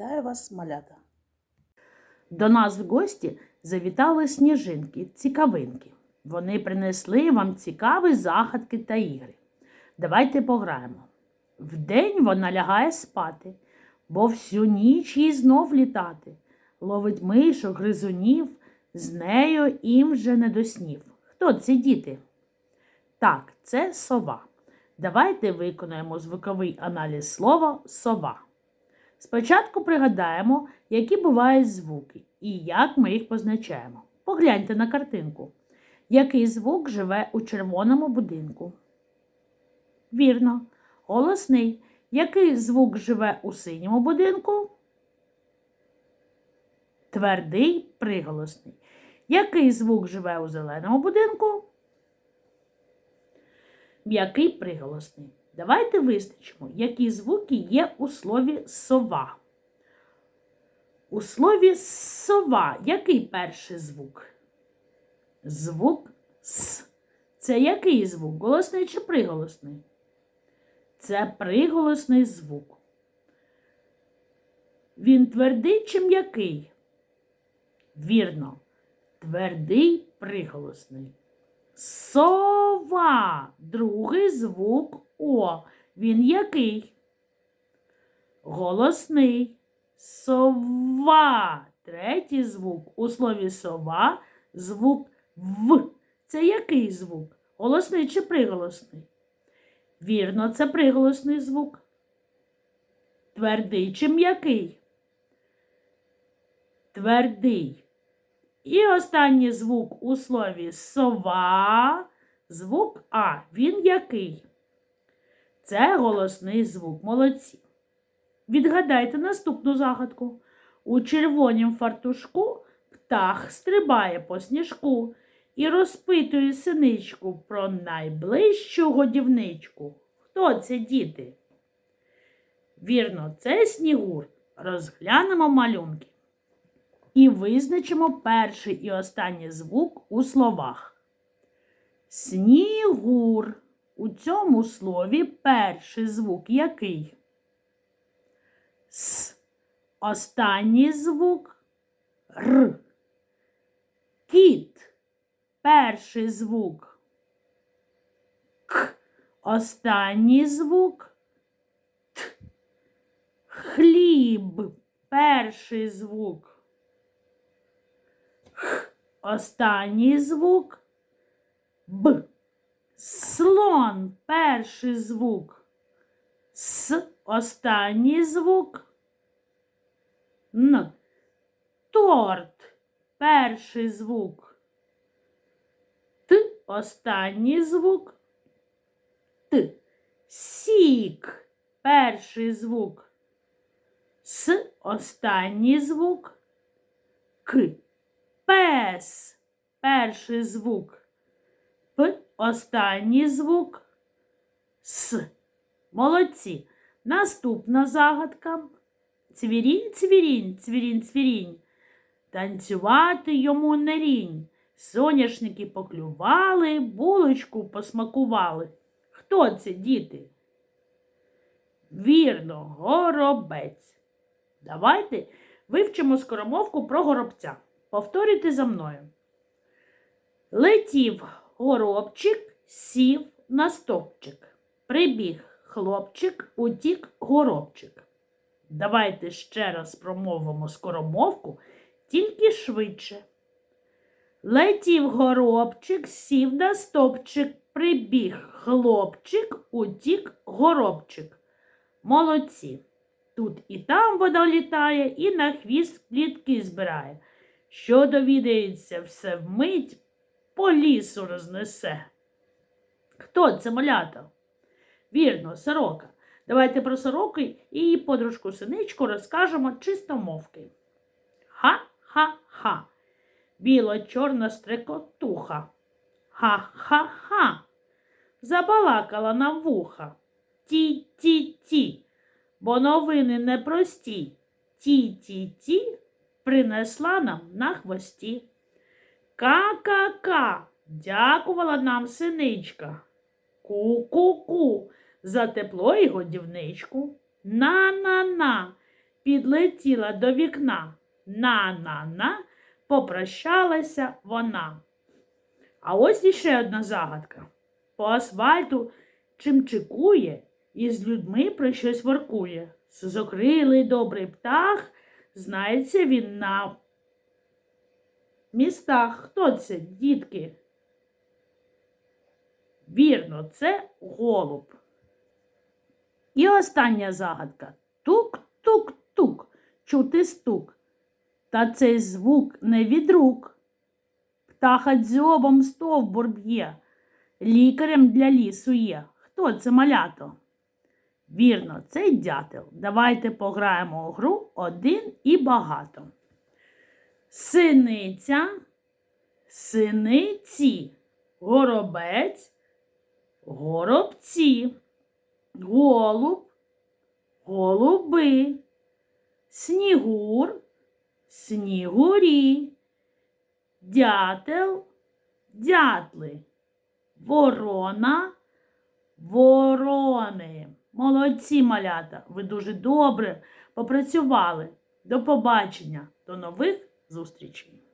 Вітаю вас, малята! До нас в гості завітали сніжинки, цікавинки. Вони принесли вам цікаві загадки та ігри. Давайте пограємо. Вдень вона лягає спати, бо всю ніч їй знов літати. Ловить мишок, гризунів, з нею їм вже не до снів. Хто ці діти? Так, це сова. Давайте виконаємо звуковий аналіз слова сова. Спочатку пригадаємо, які бувають звуки і як ми їх позначаємо. Погляньте на картинку. Який звук живе у червоному будинку? Вірно. Голосний. Який звук живе у синьому будинку? Твердий приголосний. Який звук живе у зеленому будинку? М'який приголосний. Давайте визначимо, які звуки є у слові сова. У слові сова який перший звук? Звук С. Це який звук? Голосний чи приголосний? Це приголосний звук. Він твердий чи м'який? Вірно. Твердий приголосний. Сова. Другий звук О. Він який? Голосний. Сова. Третій звук. У слові сова звук В. Це який звук? Голосний чи приголосний? Вірно, це приголосний звук. Твердий чи м'який? Твердий. І останній звук у слові сова. Звук А. Він який? Це голосний звук. Молодці. Відгадайте наступну загадку. У червонім фартушку птах стрибає по сніжку і розпитує синичку про найближчу годівничку. Хто це діти? Вірно, це снігур. Розглянемо малюнки. І визначимо перший і останній звук у словах. Снігур. У цьому слові перший звук який? С. Останній звук Р. Кіт. Перший звук К. Останній звук Т. Хліб. Перший звук. Останній звук Б. Слон. Перший звук С. Останній звук Н. Торт. Перший звук Т. Останній звук Т. Сік. Перший звук С. Останній звук К. Пес. Перший звук П. Останній звук С. Молодці. Наступна загадка. Цвірінь, цвірінь, цвірінь, цвірінь. Танцювати йому не рінь. Соняшники поклювали, булочку посмакували. Хто це, діти? Вірно, горобець. Давайте вивчимо скоромовку про горобця. Повторюйте за мною. Летів горобчик, сів на стовпчик. Прибіг хлопчик, утік горобчик. Давайте ще раз промовимо скоромовку, тільки швидше. Летів горобчик, сів на стовпчик, прибіг хлопчик, утік горобчик. Молодці. Тут і там вода літає, і на хвіст плітки збирає. Що довідається, все вмить по лісу рознесе. Хто це малята? Вірно, сорока. Давайте про сороку і її подружку синичку розкажемо чистомовки. Ха-ха-ха. Біло-чорна стрекотуха. Ха-ха-ха. Забалакала нам вуха. Ті-ті-ті. Бо новини непрості. Ті-ті-ті принесла нам на хвості. Ка-ка-ка. Дякувала нам синичка. Ку-ку-ку за тепло і годівничку. На-на-на. підлетіла до вікна. На-на-на, попрощалася вона. А ось іще одна загадка. По асфальту чимчикує і з людьми про щось воркує. Сизокрилий добрий птах, знається він на містах. Хто це, дітки? Вірно, це голуб. І остання загадка. Тук-тук-тук. Чути стук. Та цей звук не від рук. Птаха дзьобом стовбур б'є, лікарем для лісу є. Хто це малято? Вірно, це дятел. Давайте пограємо у гру один і багато. Синиця, синиці, горобець, горобці, голуб, голуби, снігур, снігурі, дятел, дятли, ворона, ворони. Молодці малята, ви дуже добре попрацювали. До побачення, до нових зустрічей.